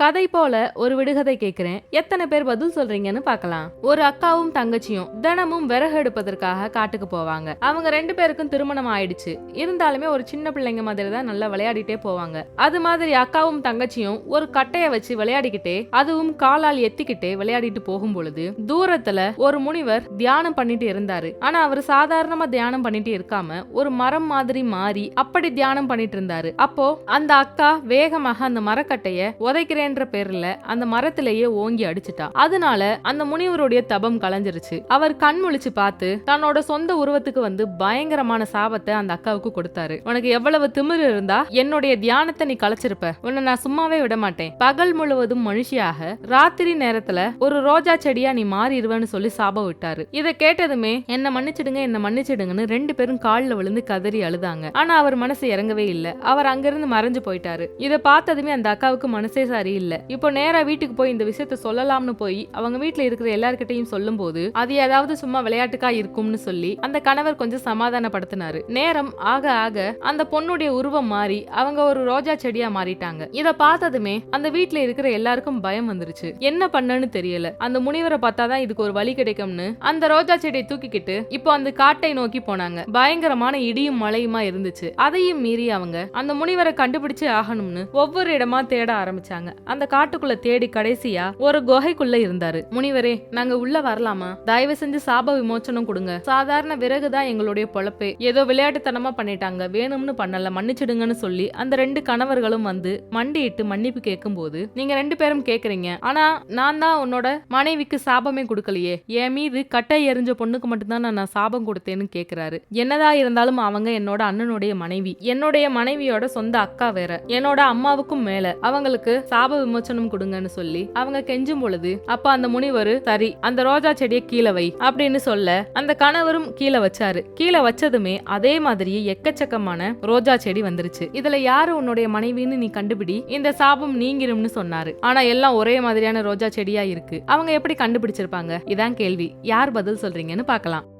கதை போல ஒரு விடுகதை கேக்குறேன். எத்தனை பேர் பதில் சொல்றீங்கன்னு பார்க்கலாம் ஒரு அக்காவும் தங்கச்சியும் தினமும் விறகு எடுப்பதற்காக காட்டுக்கு போவாங்க. அவங்க ரெண்டு பேருக்கும் திருமணம் ஆயிடுச்சு. இருந்தாலுமே ஒரு சின்ன பிள்ளைங்க மாதிரி தான் நல்லா விளையாடிட்டே போவாங்க. அது மாதிரி அக்காவும் தங்கச்சியும் ஒரு கட்டைய வச்சு விளையாடிக்கிட்டே அதுவும் காலால் எத்திக்கிட்டே விளையாடிட்டு போகும் பொழுது தூரத்துல ஒரு முனிவர் தியானம் பண்ணிட்டு இருந்தாரு. ஆனா அவர் சாதாரணமா தியானம் பண்ணிட்டு இருக்காம ஒரு மரம் மாதிரி மாறி அப்படி தியானம் பண்ணிட்டு இருந்தாரு. அப்போ அந்த அக்கா வேகமாக அந்த மரக்கட்டைய என்ற பேர்ல அந்த மரத்திலேயே ஓங்கி அடிச்சிட்டா. அதனால அந்த முனிவருடைய தபம் கலைஞ்சிருச்சு. அவர் கண் முழிச்சு பார்த்து தன்னோட சொந்த உருவத்துக்கு வந்து பயங்கரமான சாபத்தை அந்த அக்காவுக்கு கொடுத்தாரு. உனக்கு எவ்வளவு திமிரு இருந்தா என்னுடைய தியானத்தை நீ கலைச்சிருப்ப. உன்னை நான் சும்மாவே விட மாட்டேன். பகல் முழுவதும் மனுஷியாக ராத்திரி நேரத்துல ஒரு ரோஜா செடியா நீ மாறிடுவேன்னு சொல்லி சாபம் விட்டாரு. இதை கேட்டதுமே என்ன மன்னிச்சிடுங்க என்ன மன்னிச்சிடுங்கன்னு ரெண்டு பேரும் கால்ல விழுந்து கதறி அழுதாங்க. ஆனா அவர் மனசு இறங்கவே இல்ல. அவர் அங்கிருந்து மறைஞ்சு போயிட்டாரு. இதை பார்த்ததுமே அந்த அக்காவுக்கு மனசே இல்லை. இப்போ நேரா வீட்டுக்கு போய் இந்த விஷயத்த சொல்லலாம்னு போய் அவங்க வீட்டுல இருக்கிற எல்லார்கிட்டையும் சொல்லும்போது அது ஏதாவது சும்மா விளையாட்டுக்கா இருக்கும்னு சொல்லி அந்த கணவர் கொஞ்சம் சமாதானப்படுத்தினாரு. நேரம் ஆக ஆக அந்த பொண்ணுடைய உருவம் மாறி அவங்க ஒரு ரோஜா செடியா மாறிட்டாங்க. இத பார்த்ததுமே அந்த வீட்டுல இருக்கிற எல்லாருக்கும் பயம் வந்துருச்சு. என்ன பண்ணனு தெரியல. அந்த முனிவரை பார்த்தாதான் இதுக்கு ஒரு வழி கிடைக்கும்னு அந்த ரோஜா செடியை தூக்கிக்கிட்டு இப்போ அந்த காட்டை நோக்கி போனாங்க. பயங்கரமான இடியும் மழையுமா இருந்துச்சு. அதையும் மீறி அவங்க அந்த முனிவரை கண்டுபிடிச்சு ஆகணும்னு ஒவ்வொரு இடமா தேட ஆரம்பிச்சாங்க. அந்த காட்டுக்குள்ள தேடி கடைசியா ஒரு குகைக்குள்ள இருந்தாரு. முனிவரே நாங்க உள்ள வரலாமா? தயவு செஞ்சு சாப விமோச்சனம் கொடுங்க. சாதாரண விறகுதான் எங்களுடைய பொழப்பே. ஏதோ விளையாட்டுத்தனமா பண்ணிட்டாங்க. வேணும்னு பண்ணல மன்னிச்சிடுங்கன்னு சொல்லி அந்த ரெண்டு கணவர்களும் வந்து மண்டியிட்டு மன்னிப்பு கேட்கும் போது நீங்க ரெண்டு பேரும் கேக்குறீங்க. ஆனா நான் தான் உன்னோட மனைவிக்கு சாபமே கொடுக்கலையே. என் மீது கட்டை எறிஞ்ச பொண்ணுக்கு மட்டும்தான் நான் சாபம் கொடுத்தேன்னு கேக்குறாரு. என்னதா இருந்தாலும் அவங்க என்னோட அண்ணனுடைய மனைவி. என்னுடைய மனைவியோட சொந்த அக்கா வேற. என்னோட அம்மாவுக்கும் மேல. அவங்களுக்கு சாப விமோச்சனம் கொடுங்கன்னு சொல்லி அவங்க கெஞ்சும் பொழுது அப்ப அந்த முனிவர் சரி அந்த ரோஜா செடியை கீழே வை அப்படின்னு சொல்ல அந்த கணவரும் கீழே வச்சாரு. கீழே வச்சதுமே அதே மாதிரியே எக்கச்சக்கமான ரோஜா செடி வந்துருச்சு. இதுல யாரு உன்னுடைய மனைவின்னு நீ கண்டுபிடி இந்த சாபம் நீங்கிரும்னு சொன்னாரு. ஆனா எல்லாம் ஒரே மாதிரியான ரோஜா செடியா இருக்கு. அவங்க எப்படி கண்டுபிடிச்சிருப்பாங்க? இதான் கேள்வி. யார் பதில் சொல்றீங்கன்னு பாக்கலாம்